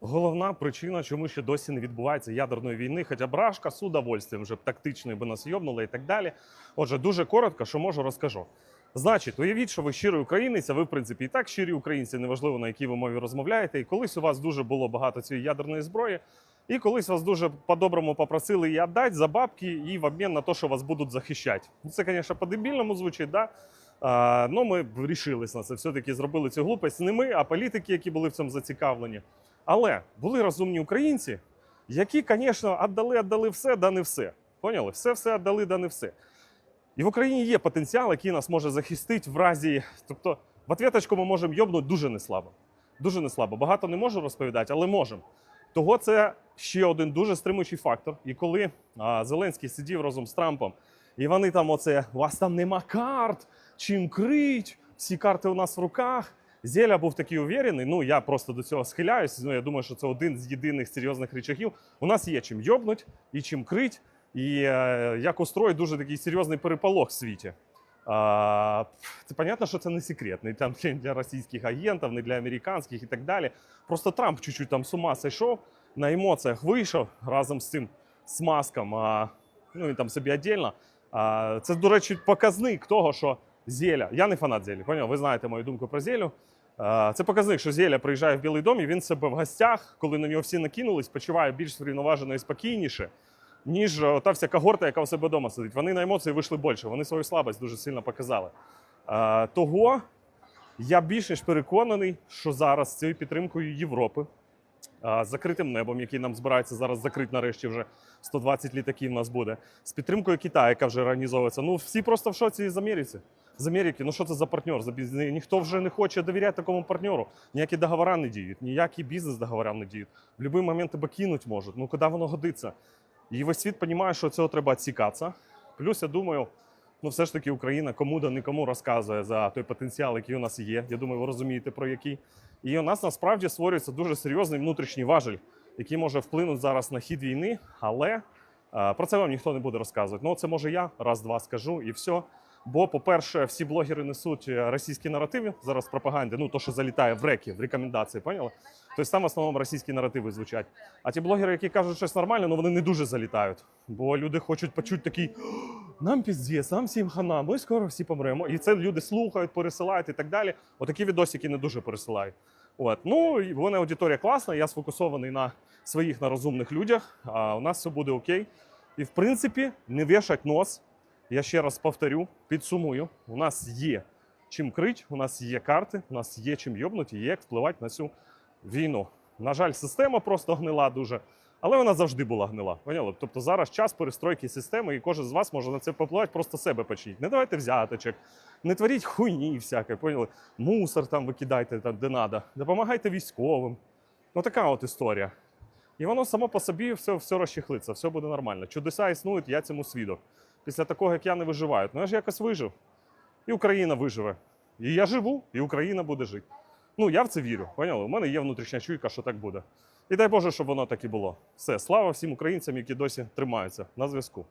Головна причина, чому ще досі не відбувається ядерної війни, хоча б Рашка з удовольствием вже б тактичною би нас йобнули і так далі. Отже, дуже коротко, що можу, розкажу. Значить, уявіть, що ви щирий українець, а ви, в принципі, і так щирі українці, неважливо на якій ви мові розмовляєте. І колись у вас дуже було багато цієї ядерної зброї, і колись вас дуже по-доброму попросили її віддати за бабки і в обмін на те, що вас будуть захищати. Ну, Це, звісно, по-дебільному звучить, да? А, ну, ми вирішились на це. Все-таки зробили цю глупость не ми, а політики, які були в цьому зацікавлені. Але були розумні українці, які, звісно, віддали, віддали все, да не все. Поняли? Все, все віддали, да не все. І в Україні є потенціал, який нас може захистити в разі. Тобто, в ответочку ми можемо йобнути дуже неслабо. Дуже неслабо. Багато не можу розповідати, але можемо. Того це ще один дуже стримуючий фактор. І коли а, Зеленський сидів разом з Трампом, і вони там, оце, у вас там нема карт, чим крить, всі карти у нас в руках. Зеля був такий уверений. Ну я просто до цього схиляюсь. Ну я думаю, що це один з єдиних серйозних речагів. У нас є чим йобнуть і чим крить. І е, як устроїть дуже такий серйозний переполох в світі. А, це понятно, що це не секретний там не для російських агентів, не для американських і так далі. Просто Трамп чуть-чуть там з ума сійшов, на емоціях вийшов разом з цим смазком. А, ну він там собі віддільно. А, це, до речі, показник того, що Зеля. Я не фанат Зелі, поняв? Ви знаєте мою думку про Зелю. Це показник, що Зеля приїжджає в Білий дом, і він себе в гостях, коли на нього всі накинулись, почуває більш врівноважено і спокійніше, ніж е, та вся когорта, яка у себе вдома сидить. Вони на емоції вийшли більше, вони свою слабость дуже сильно показали. Того я більш ніж переконаний, що зараз з цією підтримкою Європи, закритим небом, який нам збирається зараз закрити нарешті вже 120 літаків у нас буде, з підтримкою Китаю, яка вже організовується. Ну всі просто в шоці з Америці. З Америки, ну що це за партнер? Ніхто вже не хоче довіряти такому партнеру. Ніякі договори не діють, ніякі бізнес договори не діють. В будь-який момент тебе кинуть можуть. Ну куди воно годиться? І весь світ розуміє, що цього треба відсікатися. Плюс, я думаю, ну все ж таки Україна кому да нікому розказує за той потенціал, який у нас є. Я думаю, ви розумієте про який. І у нас насправді створюється дуже серйозний внутрішній важель, який може вплинути зараз на хід війни, але е, про це вам ніхто не буде розказувати. Ну, це може я раз-два скажу і все. Бо, по-перше, всі блогери несуть е, російські наративи зараз в пропаганді, ну то, що залітає в реки, в рекомендації, поняли? Тобто там в основному російські наративи звучать. А ті блогери, які кажуть щось нормальне, ну вони не дуже залітають. Бо люди хочуть почути такий: нам піздець, нам всім хана, ми скоро всі помремо. І це люди слухають, пересилають і так далі. Отакі відосики не дуже пересилають. От. Ну, і в мене аудиторія класна, я сфокусований на своїх на розумних людях, а у нас все буде окей. І в принципі, не вішать нос. Я ще раз повторю, підсумую: у нас є чим крить, у нас є карти, у нас є чим йобнути, є як впливати на цю війну. На жаль, система просто гнила дуже, але вона завжди була гнила. Поняли? Тобто зараз час перестройки системи, і кожен з вас може на це попливати, просто себе почніть. Не давайте взяточок, не творіть хуйні всяке, поняли? Мусор там викидайте там, де надо. Допомагайте військовим. Ну така от історія. І воно само по собі все, все розчехлиться, все буде нормально. Чудеса існують, я цьому свідок. Після такого, як я не виживаю. Ну я ж якось вижив. І Україна виживе. І я живу, і Україна буде жити. Ну, я в це вірю. Поняли? У мене є внутрішня чуйка, що так буде. І дай Боже, щоб воно так і було. Все, слава всім українцям, які досі тримаються на зв'язку.